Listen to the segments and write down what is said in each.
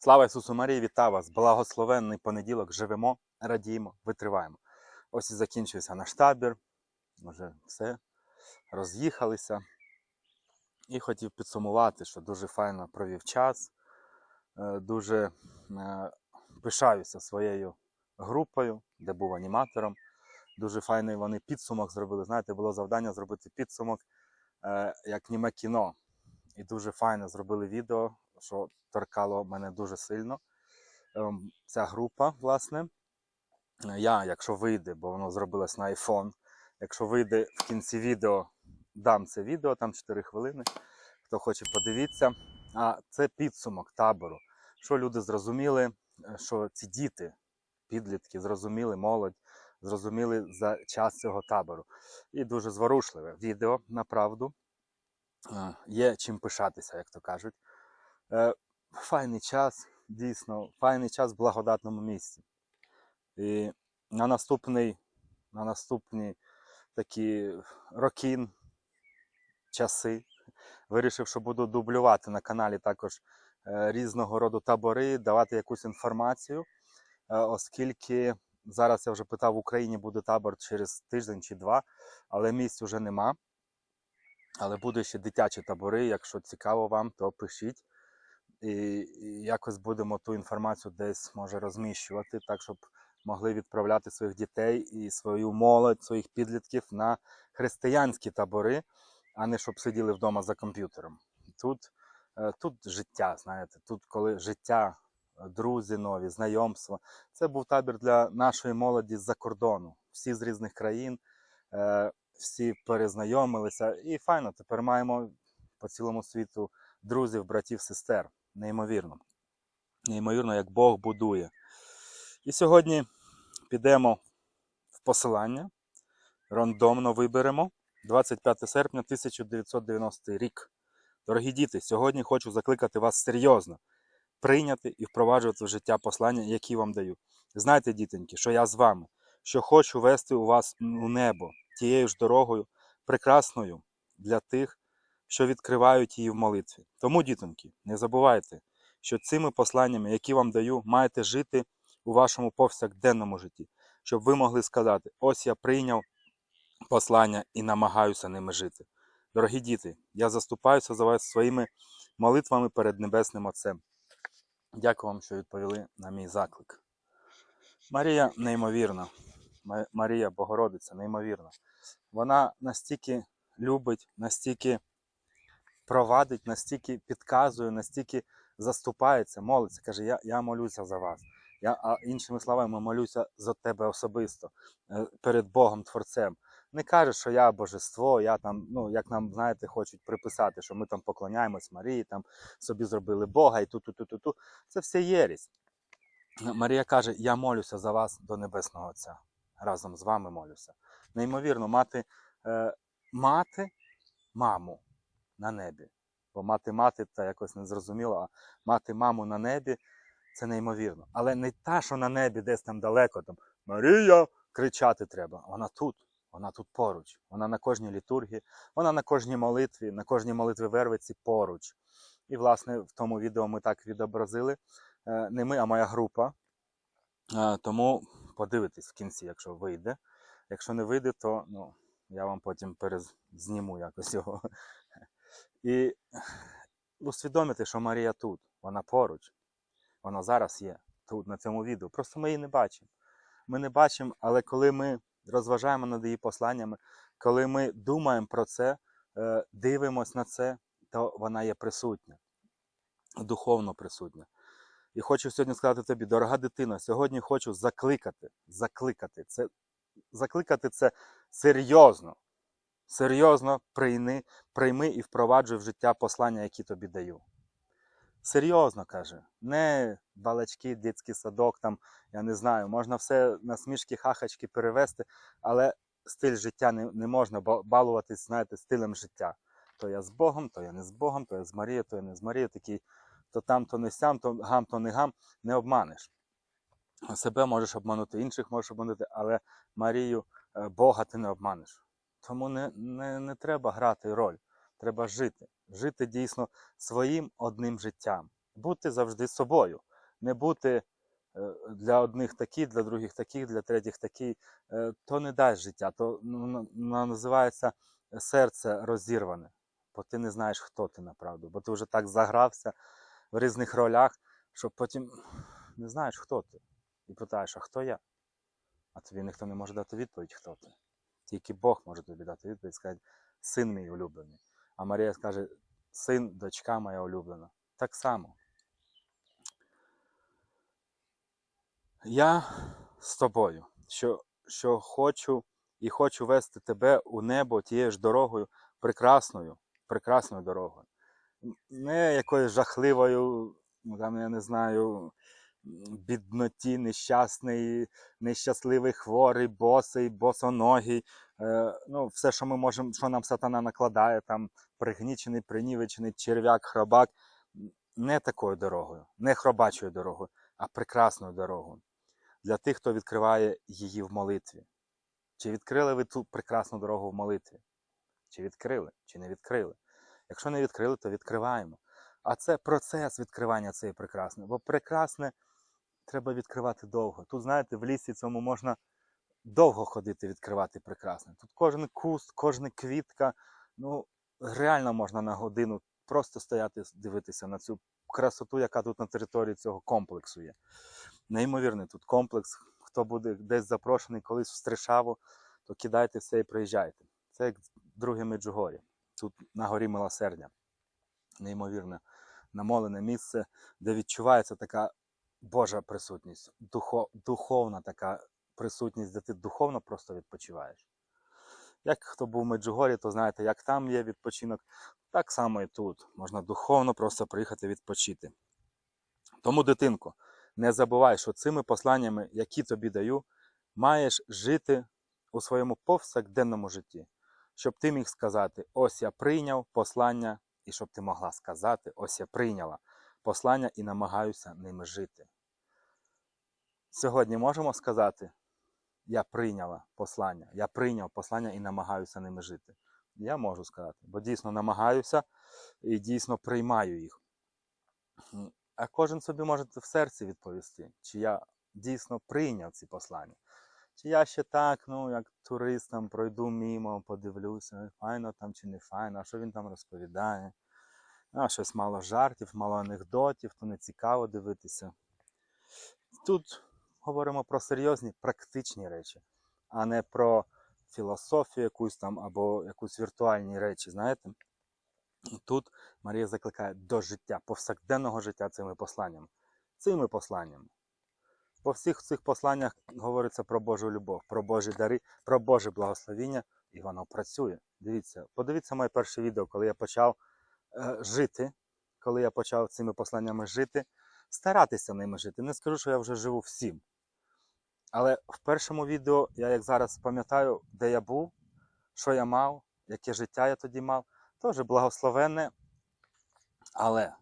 Слава Ісусу Марії, вітаю вас! Благословенний понеділок. Живемо, радіємо, витриваємо. Ось і закінчився наш табір. Вже все, роз'їхалися. І хотів підсумувати, що дуже файно провів час. Е, Дуже е, пишаюся своєю групою, де був аніматором. Дуже файний вони підсумок зробили. Знаєте, було завдання зробити підсумок е, як німе кіно. І дуже файно зробили відео, що торкало мене дуже сильно. Ем, Ця група, власне. Я, якщо вийде, бо воно зробилось на iPhone, якщо вийде в кінці відео, дам це відео, там 4 хвилини. Хто хоче, подивіться. А це підсумок табору. Що люди зрозуміли, е, що ці діти, підлітки, зрозуміли, молодь, зрозуміли за час цього табору. І дуже зворушливе відео, направду. Е, Є чим пишатися, як то кажуть. Е, Файний час, дійсно, файний час в благодатному місці. І на наступний, на наступні такі роки, часи, вирішив, що буду дублювати на каналі також е, різного роду табори, давати якусь інформацію, е, оскільки зараз я вже питав, в Україні буде табор через тиждень чи два, але місць вже нема. Але будуть ще дитячі табори. Якщо цікаво вам, то пишіть. І, якось будемо ту інформацію десь може розміщувати, так щоб могли відправляти своїх дітей і свою молодь, своїх підлітків на християнські табори, а не щоб сиділи вдома за комп'ютером. Тут, е, тут життя, знаєте, тут коли життя, друзі нові, знайомства. Це був табір для нашої молоді з-за кордону. Всі з різних країн, е, всі перезнайомилися. І файно, тепер маємо по цілому світу друзів, братів, сестер. Неймовірно. Неймовірно, як Бог будує. І сьогодні підемо в посилання, рандомно виберемо 25 серпня 1990 рік. Дорогі діти, сьогодні хочу закликати вас серйозно прийняти і впроваджувати в життя послання, які вам даю. Знайте, дітоньки, що я з вами, що хочу вести у вас у небо тією ж дорогою, прекрасною для тих, що відкривають її в молитві. Тому, дітоньки, не забувайте, що цими посланнями, які вам даю, маєте жити у вашому повсякденному житті, щоб ви могли сказати: ось я прийняв послання і намагаюся ними жити. Дорогі діти, я заступаюся за вас своїми молитвами перед Небесним Отцем. Дякую вам, що відповіли на мій заклик. Марія неймовірна. Марія Богородиця, неймовірна. Вона настільки любить, настільки провадить, настільки підказує, настільки заступається, молиться. Каже, я, я молюся за вас. Я, а іншими словами, молюся за тебе особисто е, перед Богом Творцем. Не каже, що я божество, я там, ну як нам знаєте, хочуть приписати, що ми там поклоняємось Марії, там собі зробили Бога і ту ту ту ту ту Це все єрість. Марія каже: Я молюся за вас до Небесного Отця. Разом з вами молюся. Неймовірно, мати, е, мати маму на небі. Бо мати мати та якось не зрозуміло, а мати маму на небі це неймовірно. Але не та, що на небі, десь там далеко, там Марія кричати треба. Вона тут, вона тут поруч. Вона на кожній літургії, вона на кожній молитві, на кожній молитві Вервиці поруч. І, власне, в тому відео ми так відобразили. Е, Не ми, а моя група. Е, Тому подивитесь в кінці, якщо вийде. Якщо не вийде, то ну, я вам потім перезніму якось його. І усвідомити, що Марія тут, вона поруч, вона зараз є тут, на цьому відео. Просто ми її не бачимо. Ми не бачимо, але коли ми розважаємо над її посланнями, коли ми думаємо про це, е, дивимось на це, то вона є присутня, духовно присутня. І хочу сьогодні сказати тобі, дорога дитина, сьогодні хочу закликати, закликати. Це, закликати це серйозно. Серйозно прийми, прийми і впроваджуй в життя послання, які тобі даю. Серйозно каже, не балачки, дитячий садок, там, я не знаю, можна все на смішки, хахачки перевести, але стиль життя не, не можна ба- балуватись, знаєте, стилем життя. То я з Богом, то я не з Богом, то я з Марією, то я не з Марією, такий, то там, то не сям, то гам, то не гам, не обманеш. Себе можеш обманути, інших можеш обманути, але Марію, е, Бога ти не обманеш. Тому не, не, не треба грати роль, треба жити. Жити дійсно своїм одним життям. Бути завжди собою. не бути е, для одних такі, для других такі, для третіх такі, е, то не дасть життя. То називається серце розірване, бо ти не знаєш, хто ти направду, бо ти вже так загрався в різних ролях, що потім не знаєш, хто ти. І питаєш, а хто я? А тобі ніхто не може дати відповідь, хто ти. Тільки Бог може тобі дати відповідь, сказати, син мій улюблений. А Марія скаже, син, дочка моя улюблена. Так само. Я з тобою, що, що хочу і хочу вести тебе у небо тією ж дорогою, прекрасною, прекрасною дорогою. Не якоюсь жахливою, ну, там, я не знаю, бідноті, нещасний, нещасливий, хворий, босий, босоногий. Е, ну, все, що ми можемо, що нам сатана накладає, там пригнічений, принівечений, черв'як, хробак. Не такою дорогою, не хробачою дорогою, а прекрасною дорогою. Для тих, хто відкриває її в молитві. Чи відкрили ви ту прекрасну дорогу в молитві? Чи відкрили, чи не відкрили? Якщо не відкрили, то відкриваємо. А це процес відкривання цієї прекрасної. Бо прекрасне треба відкривати довго. Тут, знаєте, в лісі цьому можна довго ходити, відкривати прекрасне. Тут кожен куст, кожна квітка, ну реально можна на годину просто стояти, дивитися на цю красоту, яка тут на території цього комплексу є. Неймовірний тут комплекс. Хто буде десь запрошений колись в Стришаву, то кидайте все і приїжджайте. Це як друге Меджугор'я. Тут на горі милосердя. Неймовірне намолене місце, де відчувається така Божа присутність, духо, духовна така присутність, де ти духовно просто відпочиваєш. Як хто був в Меджугорі, то знаєте, як там є відпочинок, так само і тут. Можна духовно просто приїхати відпочити. Тому, дитинко, не забувай, що цими посланнями, які тобі даю, маєш жити у своєму повсякденному житті, щоб ти міг сказати: ось я прийняв послання, і щоб ти могла сказати, ось я прийняла послання і намагаюся ними жити. Сьогодні можемо сказати, я прийняла послання, я прийняв послання і намагаюся ними жити. Я можу сказати, бо дійсно намагаюся і дійсно приймаю їх. А кожен собі може в серці відповісти, чи я дійсно прийняв ці послання. Чи я ще так, ну, як турист пройду мімо, подивлюся, файно там чи не файно, а що він там розповідає. А, щось мало жартів, мало анекдотів, то не цікаво дивитися. Тут говоримо про серйозні практичні речі, а не про філософію якусь там або якусь віртуальні речі, знаєте. Тут Марія закликає до життя, повсякденного життя цими посланнями. Цими посланнями. По всіх цих посланнях говориться про Божу любов, про Божі дари, про Боже благословіння, і воно працює. Дивіться, подивіться моє перше відео, коли я почав жити, коли я почав цими посланнями жити, старатися ними жити. Не скажу, що я вже живу всім. Але в першому відео я, як зараз пам'ятаю, де я був, що я мав, яке життя я тоді мав, теж благословенне. Але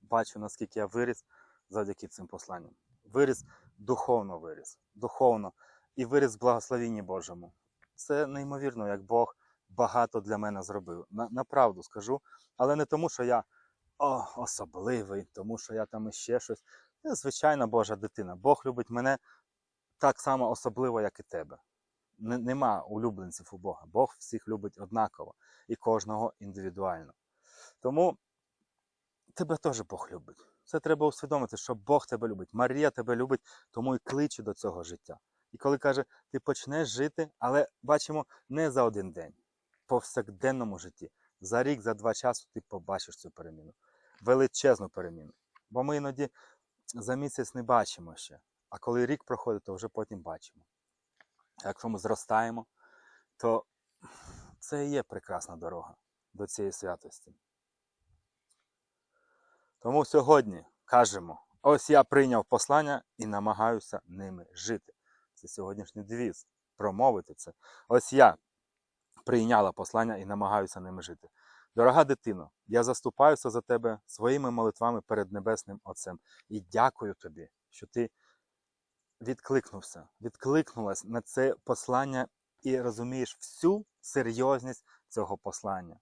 бачу, наскільки я виріс завдяки цим посланням. Виріс духовно виріс, духовно і виріс в благословінні Божому. Це неймовірно, як Бог багато для мене зробив. На, направду скажу, але не тому, що я о, особливий, тому що я там іще щось. Я звичайна Божа дитина. Бог любить мене так само особливо, як і тебе. Не- Нема улюбленців у Бога. Бог всіх любить однаково і кожного індивідуально. Тому тебе теж Бог любить. Це треба усвідомити, що Бог тебе любить. Марія тебе любить, тому і кличе до цього життя. І коли каже, ти почнеш жити, але бачимо не за один день, повсякденному житті. За рік, за два часу ти побачиш цю переміну. Величезну переміну. Бо ми іноді за місяць не бачимо ще. А коли рік проходить, то вже потім бачимо. Якщо ми зростаємо, то це і є прекрасна дорога до цієї святості. Тому сьогодні кажемо: ось я прийняв послання і намагаюся ними жити. Це сьогоднішній девіз. Промовити це. Ось я прийняла послання і намагаюся ними жити. Дорога дитино, я заступаюся за тебе своїми молитвами перед Небесним Отцем і дякую тобі, що ти відкликнувся, відкликнулась на це послання і розумієш всю серйозність цього послання,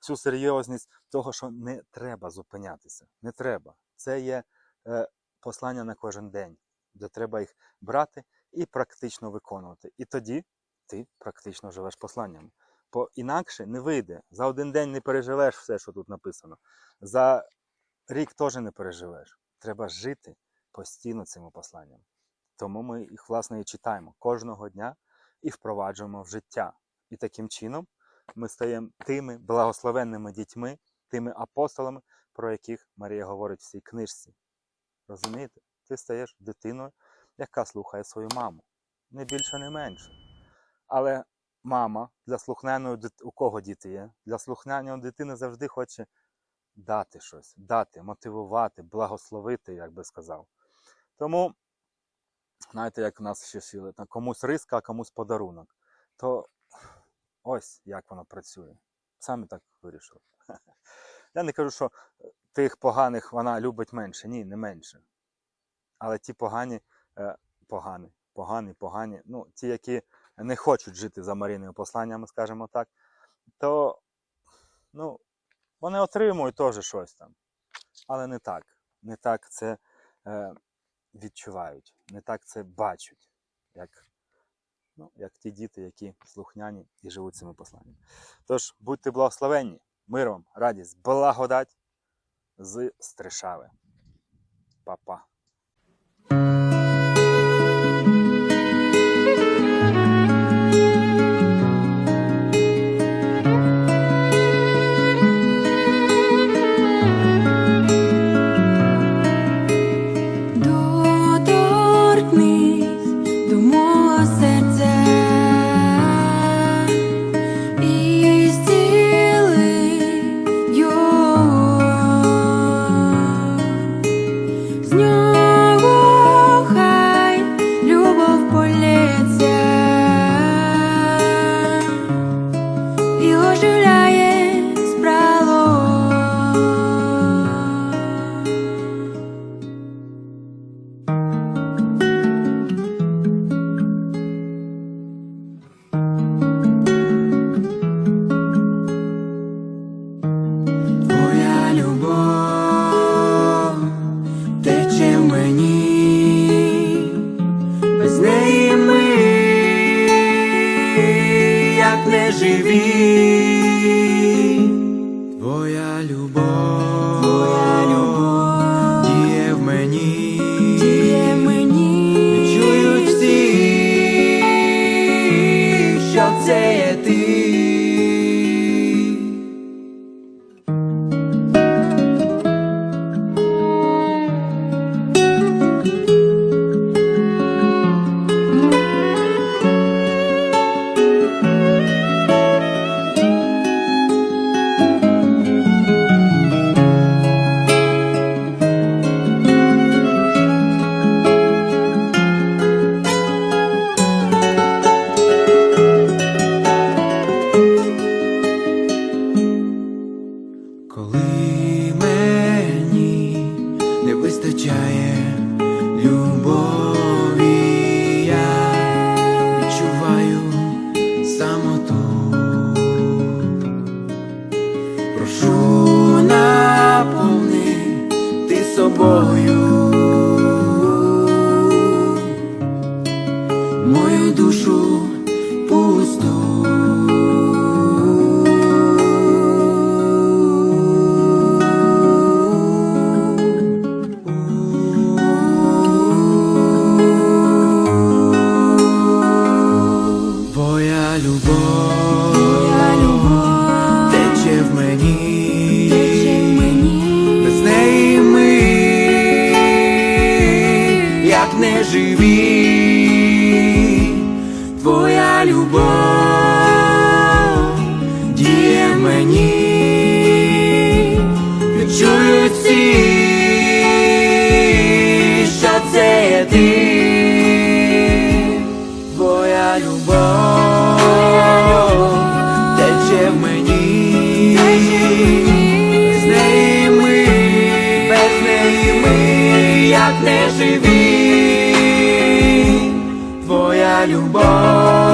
всю серйозність того, що не треба зупинятися. Не треба. Це є е, послання на кожен день, де треба їх брати і практично виконувати. І тоді ти практично живеш посланням. Бо інакше не вийде. За один день не переживеш все, що тут написано. За рік теж не переживеш. Треба жити постійно цими посланнями. Тому ми їх, власне, і читаємо кожного дня і впроваджуємо в життя. І таким чином ми стаємо тими благословенними дітьми, тими апостолами, про яких Марія говорить в цій книжці. Розумієте? Ти стаєш дитиною, яка слухає свою маму. Не більше, не менше. Але мама для слухняної дит... у кого діти є? Для слухняної дитини завжди хоче дати щось, дати, мотивувати, благословити, як би сказав. Тому, знаєте, як в нас ще там комусь риска, а комусь подарунок. То ось як воно працює. Самі так вирішили. Я не кажу, що тих поганих вона любить менше. Ні, не менше. Але ті погані, е, погані, погані, погані, ну, ті, які не хочуть жити за Маріною посланнями, скажімо так, то ну, вони отримують теж щось там. Але не так. Не так це е, відчувають, не так це бачать, як, ну, як ті діти, які слухняні і живуть цими посланнями. Тож, будьте благословенні, мир вам, радість, благодать з Стришави. Па-па. Ти собою не живі. Твоя любов